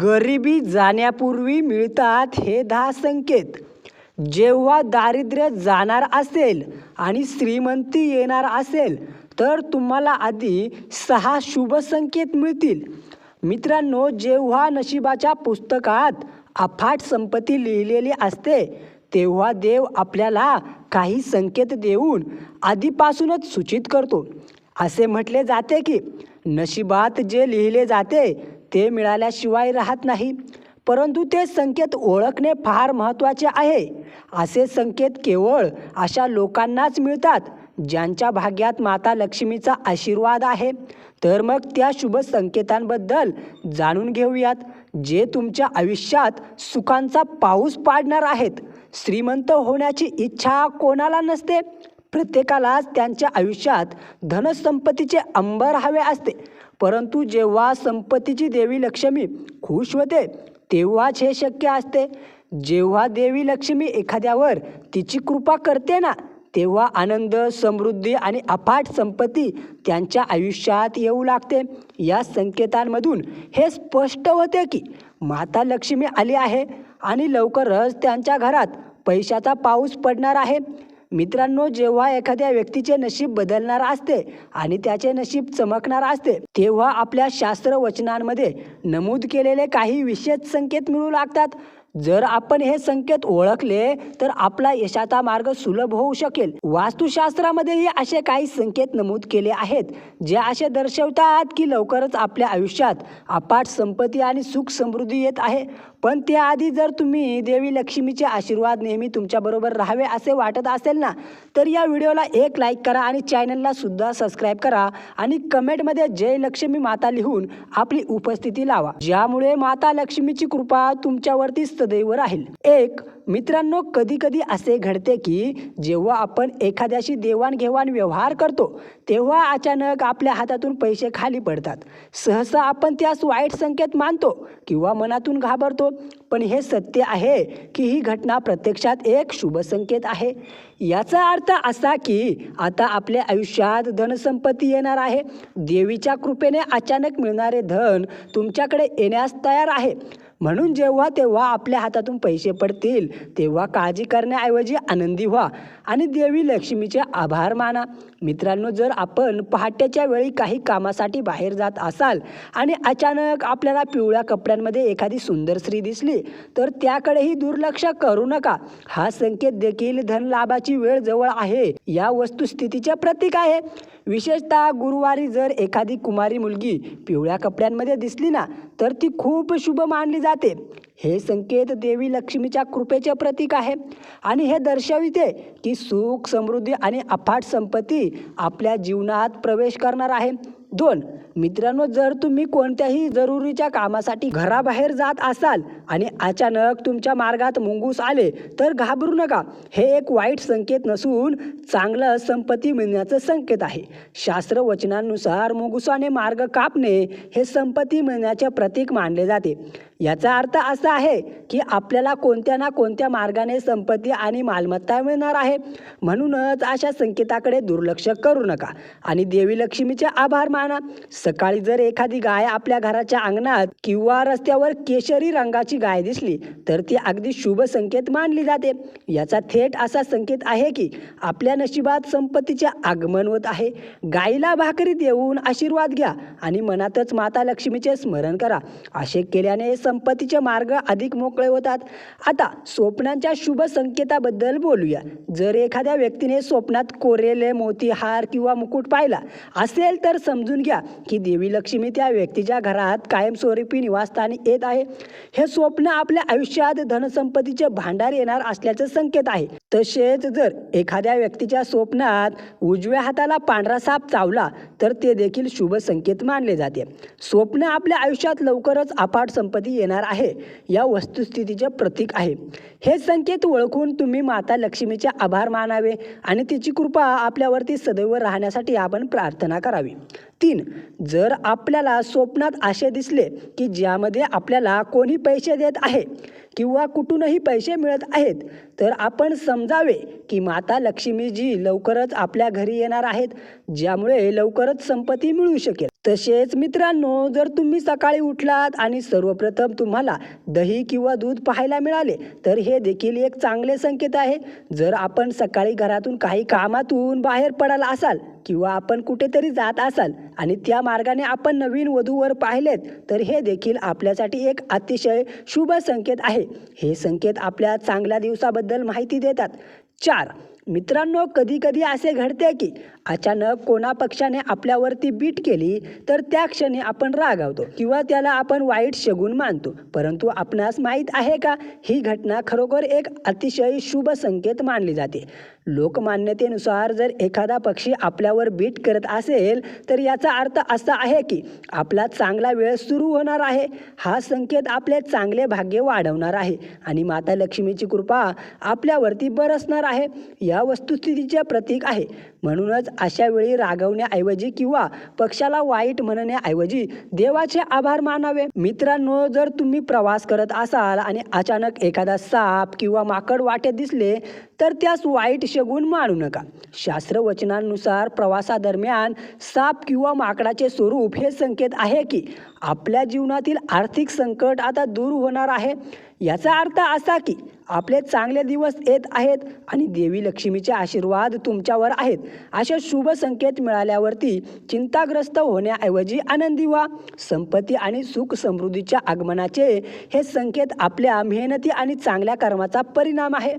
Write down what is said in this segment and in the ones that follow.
गरिबी जाण्यापूर्वी मिळतात हे दहा संकेत. जेव्हा दारिद्र्य जाणार असेल आणि श्रीमंती येणार असेल तर तुम्हाला आधी सहा शुभ संकेत मिळतील. मित्रांनो जेव्हा नशिबाच्या पुस्तकात अफाट संपत्ती लिहिलेली असते तेव्हा देव आपल्याला काही संकेत देऊन आधीपासूनच सूचित करतो. असे म्हटले जाते की नशिबात जे लिहिले जाते ते मिळाल्याशिवाय राहत नाही. परंतु ते संकेत ओळखणे फार महत्त्वाचे आहे. असे संकेत केवळ अशा लोकांनाच मिळतात ज्यांच्या भाग्यात माता लक्ष्मीचा आशीर्वाद आहे. तर मग त्या शुभ संकेतांबद्दल जाणून घेऊयात जे तुमच्या आयुष्यात सुखांचा पाऊस पाडणार आहेत. श्रीमंत होण्याची इच्छा कोणाला नसते? प्रत्येकालाच त्यांच्या आयुष्यात धनसंपत्तीचे अंबर हवे असते. परंतु जेव्हा संपत्तीची देवी लक्ष्मी खुश होते तेव्हाच हे शक्य असते. जेव्हा देवी लक्ष्मी एखाद्यावर तिची कृपा करते ना तेव्हा आनंद समृद्धी आणि अफाट संपत्ती त्यांच्या आयुष्यात येऊ लागते. या संकेतांमधून हे स्पष्ट होते की माता लक्ष्मी आली आहे आणि लवकरच त्यांच्या घरात पैशाचा पाऊस पडणार आहे. मित्रांनो जेव्हा एखाद्या व्यक्तीचे नशीब बदलणार असते आणि त्याचे नशीब चमकणार असते तेव्हा आपल्या शास्त्र वचनांमध्ये नमूद केलेले काही विशेष संकेत मिळू लागतात. जर आपण हे संकेत ओळखले तर आपला यशाचा मार्ग सुलभ होऊ शकेल. वास्तुशास्त्रामध्येही असे काही संकेत नमूद केले आहेत जे असे दर्शवतात की लवकरच आपल्या आयुष्यात अपाट संपत्ती आणि सुख समृद्धी येत आहे. पण त्याआधी जर तुम्ही देवी लक्ष्मीचे आशीर्वाद नेहमी तुमच्याबरोबर राहावे असे वाटत असेल ना तर या व्हिडिओला एक लाईक करा आणि चॅनलला सुद्धा सबस्क्राईब करा आणि कमेंटमध्ये जय लक्ष्मी माता लिहून आपली उपस्थिती लावा ज्यामुळे माता लक्ष्मीची कृपा तुमच्यावरती सदैव राहील. एक मित्रांनो कधीकधी असे घडते की जेव्हा आपण एखाद्याशी देवाणघेवाण व्यवहार करतो तेव्हा अचानक आपल्या हातातून पैसे खाली पडतात. सहसा आपण त्यास वाईट संकेत मानतो किंवा मनातून घाबरतो. पण हे सत्य आहे की ही घटना प्रत्यक्षात एक शुभ संकेत आहे. याचा अर्थ असा की आता आपल्या आयुष्यात धनसंपत्ती येणार आहे. देवीच्या कृपेने अचानक मिळणारे धन तुमच्याकडे येण्यास तयार आहे. म्हणून जेव्हा तेव्हा आपल्या हातातून पैसे पडतील तेव्हा काळजी करण्याऐवजी आनंदी व्हा आणि देवी लक्ष्मीचे आभार माना. मित्रांनो जर आपण पहाट्याच्या वेळी काही कामासाठी बाहेर जात असाल आणि अचानक आपल्याला पिवळ्या कपड्यांमध्ये एखादी सुंदर स्त्री दिसली तर त्याकडेही दुर्लक्ष करू नका. हा संकेत देखील धनलाभाची वेळ जवळ आहे. या वस्तुस्थितीचे प्रतीक आहे. विशेषतः गुरुवारी जर एखादी कुमारी मुलगी पिवळ्या कपड्यांमध्ये दिसली ना तर ती खूप शुभ मानली जाते. हे संकेत देवी लक्ष्मीच्या कृपेचे प्रतीक आहे. आणि हे दर्शविते की सुख समृद्धी आणि अफाट संपत्ती आपल्या जीवनात प्रवेश करणार आहे. दोन मित्रांनो जर तुम्ही कोणत्याही जरुरीच्या कामासाठी घराबाहेर जात असाल आणि अचानक तुमच्या मार्गात मुंगूस आले तर घाबरू नका. हे एक वाईट संकेत नसून चांगलं संपत्ती मिळण्याचं संकेत आहे. शास्त्र वचनांनुसार मुंगुसाने मार्ग कापणे हे संपत्ती मिळण्याचे प्रतीक मानले जाते. याचा अर्थ असा आहे की आपल्याला कोणत्या ना कोणत्या मार्गाने संपत्ती आणि मालमत्ता मिळणार आहे. म्हणूनच अशा संकेताकडे दुर्लक्ष करू नका आणि देवी लक्ष्मीचे आभार माना. सकाळी जर एखादी गाय आपल्या घराच्या अंगणात किंवा रस्त्यावर केशरी रंगाची गाय दिसली तर ती अगदी शुभ संकेत मानली जाते. याचा थेट असा संकेत आहे की आपल्या नशिबात संपत्तीचे आगमन होत आहे. गायीला भाकरी देऊन आशीर्वाद घ्या आणि मनातच माता लक्ष्मीचे स्मरण करा. असे केल्याने संपत्तीचे मार्ग अधिक मोकळे होतात. आता स्वप्नांच्या शुभ संकेताबद्दल बोलूया. जर एखाद्या व्यक्तीने स्वप्नात कोरेले मोती हार किंवा मुकुट पाहिला असेल तर समजून घ्या की देवी लक्ष्मी त्या व्यक्तीच्या घरात कायमस्वरूपी निवासस्थानी येत आहे. हे स्वप्न आपल्या आयुष्यात धनसंपत्तीचे भांडार येणार असल्याचे संकेत आहे. तसेच जर एखाद्या व्यक्तीच्या स्वप्नात उजव्या हाताला पांढरा साप चावला तर ते देखील शुभ संकेत मानले जाते. स्वप्न आपल्या आयुष्यात लवकरच अफाट संपत्ती येणार आहे या वस्तुस्थितीचे प्रतीक आहे. हे संकेत ओळखून तुम्ही माता लक्ष्मीचे आभार मानावे आणि तिची कृपा आपल्यावरती सदैव राहण्यासाठी आपण प्रार्थना करावी. तीन जर आपल्याला स्वप्नात असे दिसले की ज्यामध्ये आपल्याला कोणी पैसे देत आहे किंवा कुठूनही पैसे मिळत आहेत तर आपण समजावे की माता लक्ष्मीजी लवकरच आपल्या घरी येणार आहेत ज्यामुळे लवकरच संपत्ती मिळू शकेल. तसेच मित्रांनो जर तुम्ही सकाळी उठलात आणि सर्वप्रथम तुम्हाला दही किंवा दूध पाहायला मिळाले तर हे देखील एक चांगले संकेत आहे. जर आपण सकाळी घरातून काही कामातून बाहेर पडाल असाल किंवा आपण कुठेतरी जात असाल आणि त्या मार्गाने आपण नवीन वधूवर पाहिलेत तर हे देखील आपल्यासाठी एक अतिशय शुभ संकेत आहे. हे संकेत आपल्या चांगल्या दिवसाबद्दल माहिती देतात. चार मित्रांनो कधीकधी असे घडते की अचानक कोणा पक्षाने आपल्यावरती बीट केली तर त्या क्षणी आपण रागावतो किंवा त्याला आपण वाईट शगून मानतो. परंतु आपणास माहीत आहे का? ही घटना खरोखर एक अतिशय शुभ संकेत मानली जाते. लोकमान्यतेनुसार जर एखादा पक्षी आपल्यावर बीट करत असेल तर याचा अर्थ असा आहे की आपला चांगला वेळ सुरू होणार आहे. हा संकेत आपले चांगले भाग्य वाढवणार आहे. आणि माता लक्ष्मीची कृपा आपल्यावरती बरसणार आहे. या वस्तुस्थितीचे प्रतीक आहे. म्हणूनच अशा वेळी रागवण्याऐवजी किंवा पक्षाला वाईट म्हणण्याऐवजी देवाचे आभार मानावे. मित्रांनो जर तुम्ही प्रवास करत असाल आणि अचानक एखादा साप किंवा माकड वाटेत दिसले तर त्यास वाईट शगुन मानू नका. शास्त्रवचनानुसार प्रवासादरम्यान साप किंवा माकडाचे स्वरूप हे संकेत आहे की आपल्या जीवनातील आर्थिक संकट आता दूर होणार आहे. याचा अर्थ असा की आपले चांगले दिवस येत आहेत आणि देवी लक्ष्मीचे आशीर्वाद तुमच्यावर आहेत. असे शुभ संकेत मिळाल्यावरती चिंताग्रस्त होण्याऐवजी आनंदी व्हा. संपत्ती आणि सुख समृद्धीच्या आगमनाचे हे संकेत आपल्या मेहनती आणि चांगल्या कर्माचा परिणाम आहे.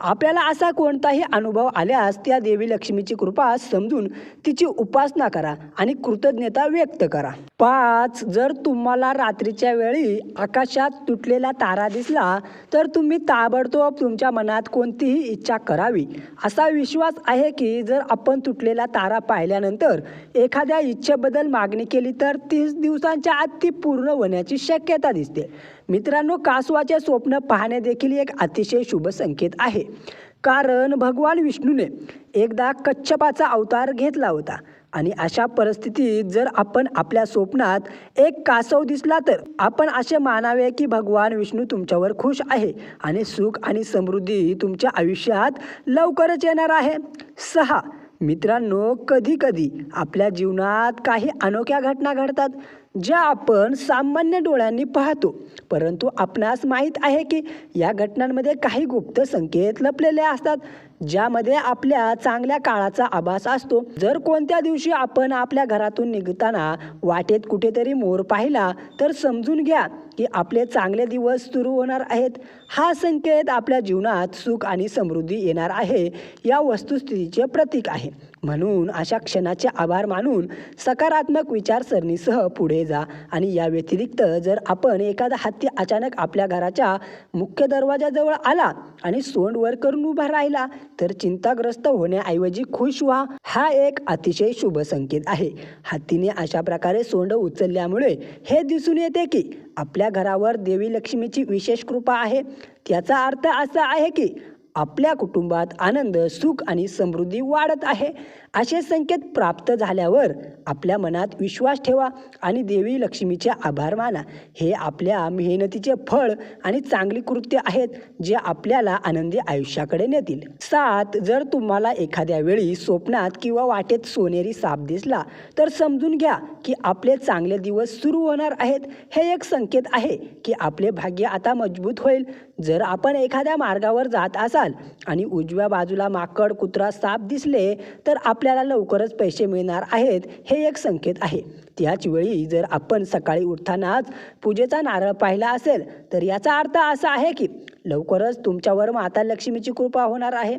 आपल्याला असा कोणताही अनुभव आल्यास त्या देवी लक्ष्मीची कृपा समजून तिची उपासना करा आणि कृतज्ञता व्यक्त करा. पाच जर तुम्हाला रात्रीच्या वेळी आकाशात तुटलेला तारा दिसला तर तुम्ही ताबडतोब तुमच्या मनात कोणतीही इच्छा करावी. असा विश्वास आहे की जर आपण तुटलेला तारा पाहिल्यानंतर एखाद्या इच्छेबद्दल मागणी केली तर तीस दिवसांच्या आत ती पूर्ण होण्याची शक्यता दिसते. मित्रांनो कासवाचे स्वप्न पाहणे देखील एक अतिशय शुभ संकेत आहे. कारण भगवान विष्णूने एकदा कच्छपाचा अवतार घेतला होता. आणि अशा परिस्थितीत जर आपण आपल्या स्वप्नात एक कासव दिसला तर आपण असे मानावे की भगवान विष्णू तुमच्यावर खुश आहे आणि सुख आणि समृद्धी तुमच्या आयुष्यात लवकरच येणार आहे. सहा. मित्रांनो कधी कधी आपल्या जीवनात काही अनोख्या घटना घडतात. ज्या आपण सामान्य डोळ्यांनी पाहतो. परंतु आपणास माहीत आहे की या घटनांमध्ये काही गुप्त संकेत लपलेले असतात ज्यामध्ये आपल्या चांगल्या काळाचा आभास असतो. जर कोणत्या दिवशी आपण आपल्या घरातून निघताना वाटेत कुठेतरी मोर पाहिला तर समजून घ्या की आपले चांगले दिवस सुरू होणार आहेत. हा संकेत आपल्या जीवनात सुख आणि समृद्धी येणार आहे या वस्तुस्थितीचे प्रतीक आहे. म्हणून अशा क्षणाचे आभार मानून सकारात्मक विचारसरणीसह पुढे जा. आणि या व्यतिरिक्त जर आपण एखादा हत्ती अचानक आपल्या घराच्या मुख्य दरवाजाजवळ आला आणि सोंड वर करून उभा राहिला तर चिंताग्रस्त होण्याऐवजी खुश व्हा. हा एक अतिशय शुभ संकेत आहे. हत्तीने अशा प्रकारे सोंड उचलल्यामुळे हे दिसून येते की आपल्या घरावर देवी लक्ष्मीची विशेष कृपा आहे. त्याचा अर्थ असा आहे की आपल्या कुटुंबात आनंद सुख आणि समृद्धी वाढत आहे. असे संकेत प्राप्त झाल्यावर आपल्या मनात विश्वास ठेवा आणि देवी लक्ष्मीचे आभार माना. हे आपल्या मेहनतीचे फळ आणि चांगली कृत्य आहेत जे आपल्याला आनंदी आयुष्याकडे नेतील. सात जर तुम्हाला एखाद्या वेळी स्वप्नात किंवा वाटेत सोनेरी साप दिसला तर समजून घ्या की आपले चांगले दिवस सुरू होणार आहेत. हे एक संकेत आहे की आपले भाग्य आता मजबूत होईल. जर आपण एखाद्या मार्गावर जात असाल आणि उजव्या बाजूला माकड कुत्रा साप दिसले तर आपल्याला लवकरच पैसे मिळणार आहेत हे एक संकेत आहे. त्याच वेळी जर आपण सकाळी उठतानाच पूजेचा नारळ पाहिला असेल तर याचा अर्थ असा आहे की लवकरच तुमच्यावर माता लक्ष्मीची कृपा होणार आहे.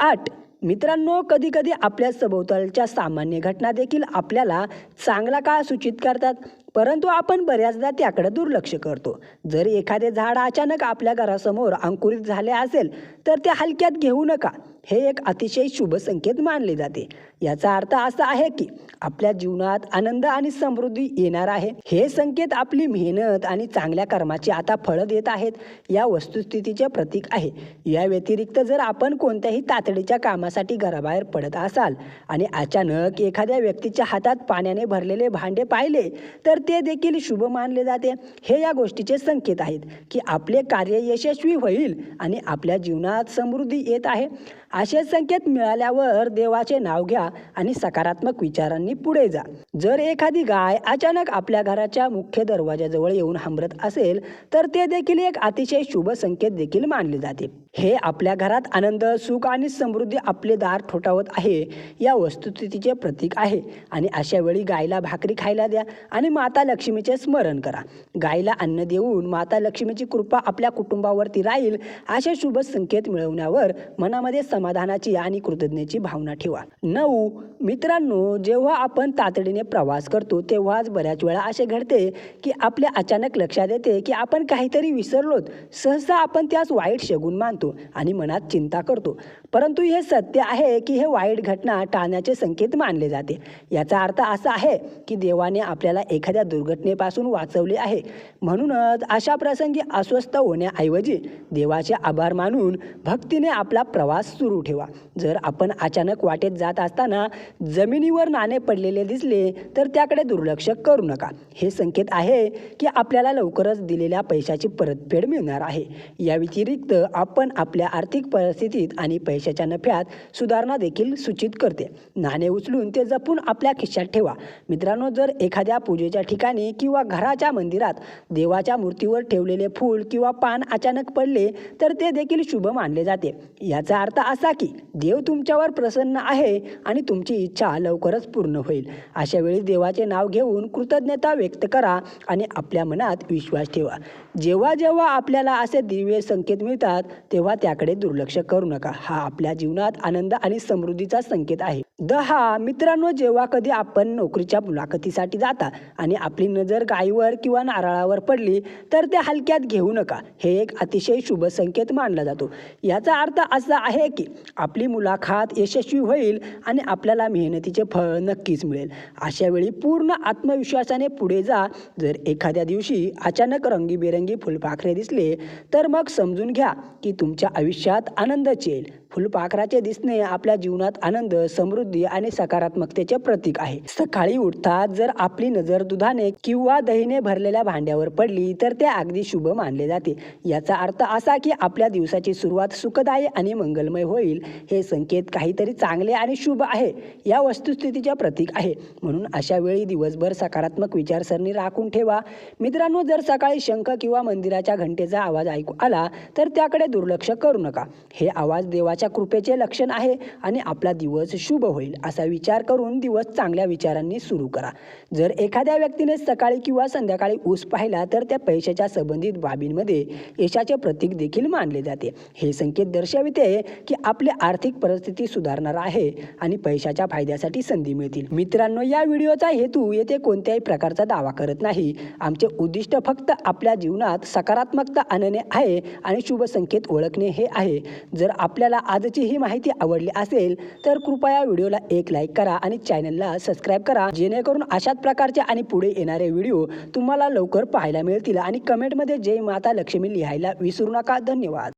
आठ मित्रांनो कधीकधी आपल्या सभोवतालच्या सामान्य घटना देखील आपल्याला चांगला काळ सूचित करतात. परंतु आपण बऱ्याचदा त्याकडे दुर्लक्ष करतो. जर एखादे झाड अचानक आपल्या घरासमोर अंकुरित झाले असेल तर ते हलक्यात घेऊ नका. हे एक अतिशय शुभ संकेत मानले जाते. याचा अर्थ असा आहे की आपल्या जीवनात आनंद आणि समृद्धी येणार आहे. हे संकेत आपली मेहनत आणि चांगल्या कर्माची आता फळं देत आहेत या वस्तुस्थितीचे प्रतीक आहे. या व्यतिरिक्त जर आपण कोणत्याही तातडीच्या कामासाठी घराबाहेर पडत असाल आणि अचानक एखाद्या व्यक्तीच्या हातात पाण्याने भरलेले भांडे पाहिले तर ते देखील शुभ मानले जाते. हे या गोष्टीचे संकेत आहेत की आपले कार्य यशस्वी होईल आणि आपल्या जीवनात समृद्धी येत आहे. असे संकेत मिळाल्यावर देवाचे नाव घ्या आणि सकारात्मक विचारांनी पुढे जा. जर एखादी गाय अचानक आपल्या घराच्या मुख्य दरवाजाजवळ येऊन हंबरत असेल तर ते देखील एक अतिशय शुभ संकेत देखील मानले जाते. हे आपल्या घरात आनंद सुख आणि समृद्धी आपले दार ठोठावत आहे या वस्तुस्थितीचे प्रतीक आहे. आणि अशा वेळी गायला भाकरी खायला द्या आणि माता लक्ष्मीचे स्मरण करा. गायला अन्न देऊन माता लक्ष्मीची कृपा आपल्या कुटुंबावरती राहील असे शुभ संकेत मिळवण्यावर मनामध्ये समाधानाची आणि कृतज्ञतेची भावना ठेवा. नऊ मित्रांनो जेव्हा आपण तातडीने प्रवास करतो तेव्हाच बऱ्याच वेळा असे घडते की आपल्या अचानक लक्षात येते की आपण काहीतरी विसरलोत. सहसा आपण त्यास वाईट शगून मानतो आणि मनात चिंता करतो. परंतु हे सत्य आहे की हे वाईट घटना टाळण्याचे संकेत मानले जाते. याचा अर्थ असा आहे की देवाने आपल्याला एखाद्या दुर्घटनेपासून वाचवले आहे. म्हणूनच अशा प्रसंगी अस्वस्थ होण्याऐवजी देवाचे आभार मानून भक्तीने आपला प्रवास सुरू ठेवा. जर आपण अचानक वाटेत जात असताना जमिनीवर नाणे पडलेले दिसले तर त्याकडे दुर्लक्ष करू नका. हे संकेत आहे की आपल्याला लवकरच दिलेल्या पैशाची परतफेड मिळणार आहे. या व्यतिरिक्त आपण आपल्या आर्थिक परिस्थितीत आणि पैशाच्या नफ्यात सुधारणा देखील सूचित करते. नाणे उचलून ते जपून आपल्या खिशात ठेवा. मित्रांनो जर एखाद्या पूजेच्या ठिकाणी किंवा घराच्या मंदिरात देवाच्या मूर्तीवर ठेवलेले फूल किंवा पान अचानक पडले तर ते देखील शुभ मानले जाते. याचा अर्थ असा की देव तुमच्यावर प्रसन्न आहे आणि तुमची इच्छा लवकरच पूर्ण होईल. अशा वेळी देवाचे नाव घेऊन कृतज्ञता व्यक्त करा आणि आपल्या मनात विश्वास ठेवा. जेव्हा जेव्हा आपल्याला असे दिव्य संकेत मिळतात तेव्हा त्याकडे दुर्लक्ष करू नका. हा आपल्या जीवनात आनंद आणि समृद्धीचा संकेत आहे. दहा मित्रांनो जेव्हा कधी आपण नोकरीच्या मुलाखतीसाठी जाता आणि आपली नजर गायीवर किंवा नारळावर पडली तर ते हलक्यात घेऊ नका. हे एक अतिशय शुभ संकेत मानला जातो. याचा अर्थ असा आहे की आपली मुलाखत यशस्वी होईल आणि आपल्याला मेहनतीचे फळ नक्कीच मिळेल. अशा वेळी पूर्ण आत्मविश्वासाने पुढे जा. जर एखाद्या दिवशी अचानक रंगीबेरंगी फुलपाखरे दिसले तर मग समजून घ्या की तुमच्या आयुष्यात आनंदच येईल. फुलपाखराचे दिसणे आपल्या जीवनात आनंद समृद्धी आणि सकारात्मकतेचे प्रतीक आहे. सकाळी उठताच जर आपली नजर दुधाने किंवा दहीने भरलेल्या भांड्यावर पडली तर ते अगदी शुभ मानले जाते. याचा अर्थ असा की आपल्या दिवसाची सुरुवात सुखदायी आणि मंगलमय होईल हे संकेत काहीतरी चांगले आणि शुभ आहे या वस्तुस्थितीचे प्रतीक आहे. म्हणून अशा वेळी दिवसभर सकारात्मक विचारसरणी राखून ठेवा. मित्रांनो जर सकाळी शंख किंवा मंदिराच्या घंटेचा आवाज ऐकू आला तर त्याकडे दुर्लक्ष करू नका. हे आवाज देवाच्या कृपेचे लक्षण आहे आणि आपला दिवस शुभ होईल असा विचार करून दिवस चांगल्या विचारांनी सुरू करा. जर एखाद्या व्यक्तीने सकाळी किंवा संध्याकाळी ऊस पाहिला तर त्या पैशाच्या संबंधित बाबींमध्ये यशाचे प्रतीक देखील मानले जाते. हे संकेत दर्शविते की आपली आर्थिक परिस्थिती सुधारणार आहे आणि पैशाच्या फायद्यासाठी संधी मिळतील. मित्रांनो या व्हिडिओचा हेतू येथे कोणत्याही प्रकारचा दावा करत नाही. आमचे उद्दिष्ट फक्त आपल्या जीवनात सकारात्मकता आणणे आहे आणि शुभ संकेत ओळखणे हे आहे. जर आपल्याला आजची ही माहिती आवडली असेल तर कृपया व्हिडिओला एक लाईक करा आणि चॅनलला सबस्क्राईब करा. जेणेकरून अशाच प्रकारचे आणि पुढे येणारे व्हिडिओ तुम्हाला लवकर पाहायला मिळतील. आणि कमेंटमध्ये जय माता लक्ष्मी लिहायला विसरू नका. धन्यवाद.